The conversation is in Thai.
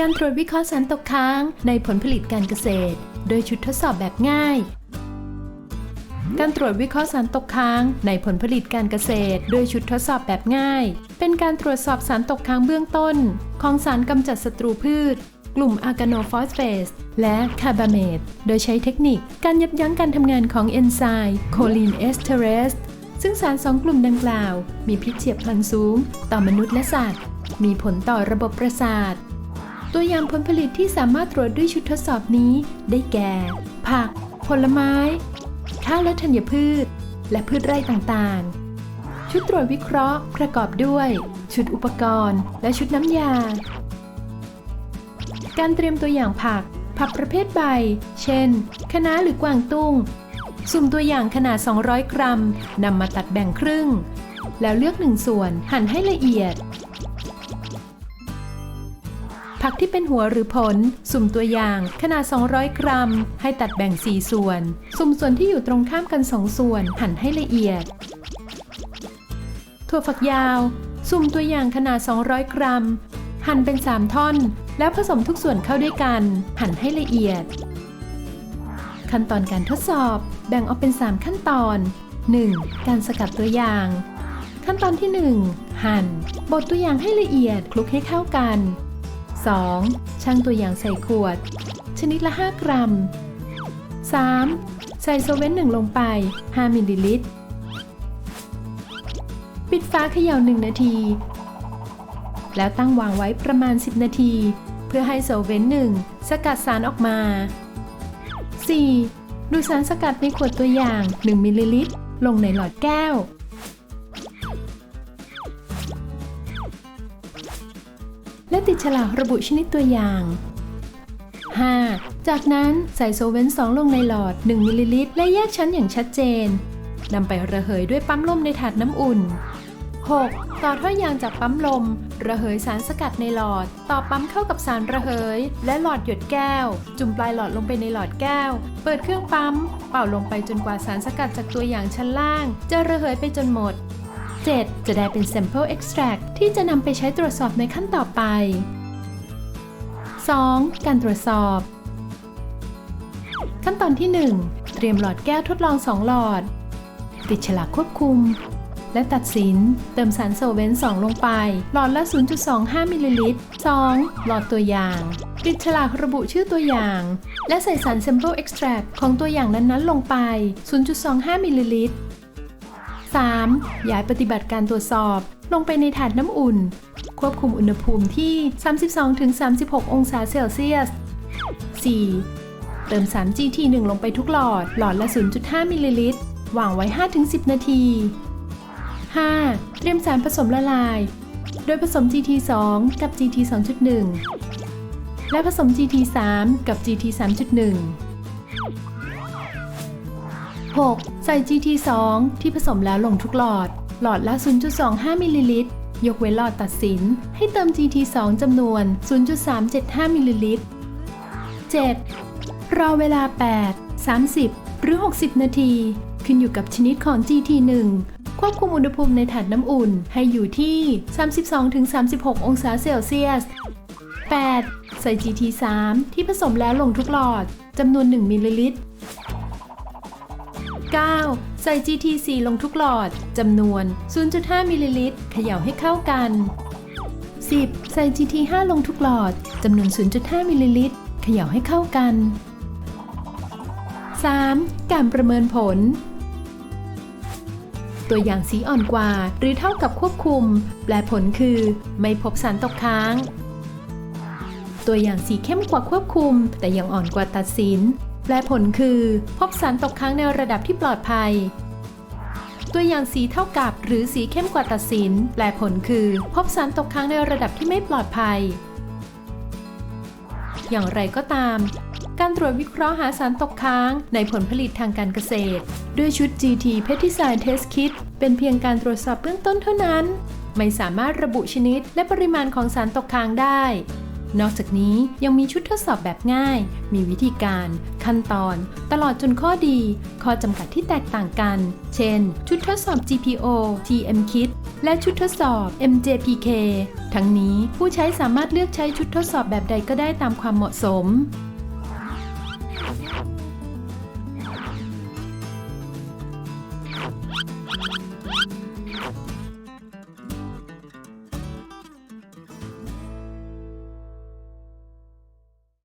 การตรวจวิเคราะห์สารตกค้างในผลผลิตการเกษตร โดยชุดทดสอบแบบง่าย การตรวจวิเคราะห์สารตกค้างในผลผลิตการเกษตร โดยชุดทดสอบแบบง่าย เป็นการตรวจสอบสารตกค้างเบื้องต้น ของสารกำจัดศัตรูพืช กลุ่มอากาโนฟอสเฟสและคาร์บาเมตโดยใช้เทคนิคการยับยั้งการทำงานของเอนไซม์โคลีนเอสเทเรสซึ่งสารสองกลุ่มดังกล่าว มีพิษเฉียบพลันสูง ต่อมนุษย์และสัตว์ มีผลต่อระบบประสาท ตัวอย่างผลผลิตที่สามารถตรวจด้วยชุดทดสอบนี้ ได้แก่ ผัก ผลไม้ ข้าวและธัญพืช และพืชไร่ต่างๆ ชุดตรวจวิเคราะห์ ประกอบด้วย ชุดอุปกรณ์ และชุดน้ำยา การเตรียมตัวอย่างผัก ผักประเภทใบ เช่น คะน้าหรือกวางตุ้ง สุ่มตัวอย่างขนาด 200 กรัมนำมาตัดแบ่งครึ่ง แล้วเลือกหนึ่งส่วนหั่นให้ละเอียด ผักที่เป็นหัวหรือผล สุ่มตัวอย่างขนาด 200 กรัม ให้ตัดแบ่ง 4 ส่วน สุ่มส่วนที่อยู่ตรงข้ามกัน 2 ส่วน หั่นให้ละเอียด ถั่วฝักยาว สุ่มตัวอย่างขนาด 200 กรัม หั่นเป็น 3 ท่อน แล้วผสมทุกส่วนเข้าด้วยกัน หั่นให้ละเอียด ขั้นตอนการทดสอบ แบ่งออกเป็น 3 ขั้นตอน 1. การสกัดตัวอย่าง ขั้นตอนที่ 1 หั่นบดตัวอย่างให้ละเอียดคลุกให้เข้ากัน 2. ชั่งตัวอย่างใส่ขวด ชนิดละ 5 กรัม 3. ใส่โซเวนหนึ่งลงไป 5 มิลลิลิตร ปิดฝาเขย่า 1 นาที แล้วตั้งวางไว้ประมาณ 10 นาที เพื่อให้โซเวนหนึ่งสกัดสารออกมา 4. ดูสารสกัดในขวดตัวอย่าง 1 มิลลิลิตร ลงในหลอดแก้ว และติดฉลากระบุชนิดตัวอย่าง 5. จากนั้นใส่โซเวน2ลงในหลอด 1มิลลิลิตรและแยกชั้นอย่างชัดเจนนำไประเหยด้วยปั๊มลมในถาดน้ำอุ่น 6. ต่อท่อยางจากปั๊มลม ระเหยสารสกัดในหลอด ต่อปั๊มเข้ากับสารระเหย และหลอดหยดแก้ว จุ่มปลายหลอดลงไปในหลอดแก้ว เปิดเครื่องปั๊ม เป่าลงไปจนกว่าสารสกัดจากตัวอย่างชั้นล่าง จะระเหยไปจนหมด 7. จะได้เป็น sample extract ที่จะนำไปใช้ตรวจสอบในขั้นต่อไป 2. การตรวจสอบ ขั้นตอนที่ 1 เตรียมหลอดแก้วทดลอง 2 หลอด ติดฉลากควบคุม และตัดสิน เติมสารโซเวน2ลงไป หลอดละ 0.25 มิลลิลิตร 2. หลอดตัวอย่าง ติดฉลากระบุชื่อตัวอย่าง และใส่สาร sample extract ของตัวอย่างนั้นๆ ลงไป 0.25 มิลลิลิตร 3. ย้ายปฏิบัติการตรวจสอบลงไปในถาดน้ำอุ่น ควบคุมอุณหภูมิที่ 32-36 องศาเซลเซียส 4. เติมสาร GT1 ลงไปทุกหลอด หลอดละ 0.5 มิลลิลิตรวางไว้ 5-10 นาที 5. เตรียมสารผสมละลาย โดยผสม GT2 กับ GT2.1 และผสม GT3 กับ GT3.1 6. ใส่ GT2 ที่ผสมแล้วลงทุกหลอด หลอดละ 0.25 มิลลิลิตร ยกเว้นหลอดตัดสิน ให้เติม GT2 จำนวน 0.375 มิลลิลิตร 7. รอเวลา 8 30 หรือ 60 นาที ขึ้นอยู่กับชนิดของ GT1 ควบคุมอุณหภูมิในถาดน้ำอุ่นให้อยู่ที่ 32-36 องศาเซลเซียส 8. ใส่ GT3 ที่ผสมแล้วลงทุกหลอดจำนวน 1 มิลลิลิตร 9. ใส่ GT4 ลงทุกหลอด จำนวน 0.5มิลลิลิตรเขย่าให้เข้ากัน 10. ใส่ GT5 ลงทุกหลอด จำนวน 0.5มิลลิลิตรเขย่าให้เข้ากัน 3. การประเมินผล ตัวอย่างสีอ่อนกว่าหรือเท่ากับควบคุม แปลผลคือ ไม่พบสารตกค้าง ตัวอย่างสีเข้มกว่าควบคุม แต่ยังอ่อนกว่าตัดสิน แปลผลคือพบสารตกค้างในระดับที่ปลอดภัย ตัวอย่างสีเท่ากับหรือสีเข้มกว่าตัดสิน แปลผลคือพบสารตกค้างในระดับที่ไม่ปลอดภัย อย่างไรก็ตาม การตรวจวิเคราะห์หาสารตกค้างในผลผลิตทางการเกษตร ด้วยชุด GT Pesticide Test Kit เป็นเพียงการตรวจสอบเบื้องต้นเท่านั้น ไม่สามารถระบุชนิดและปริมาณของสารตกค้างได้ นอกจากนี้ยังมีชุดทดสอบแบบง่าย มีวิธีการ ขั้นตอน ตลอดจนข้อดี ข้อจำกัดที่แตกต่างกัน เช่น ชุดทดสอบ GPO TM Kit และชุดทดสอบ MJPK ทั้งนี้ผู้ใช้สามารถเลือกใช้ชุดทดสอบแบบใดก็ได้ตามความเหมาะสม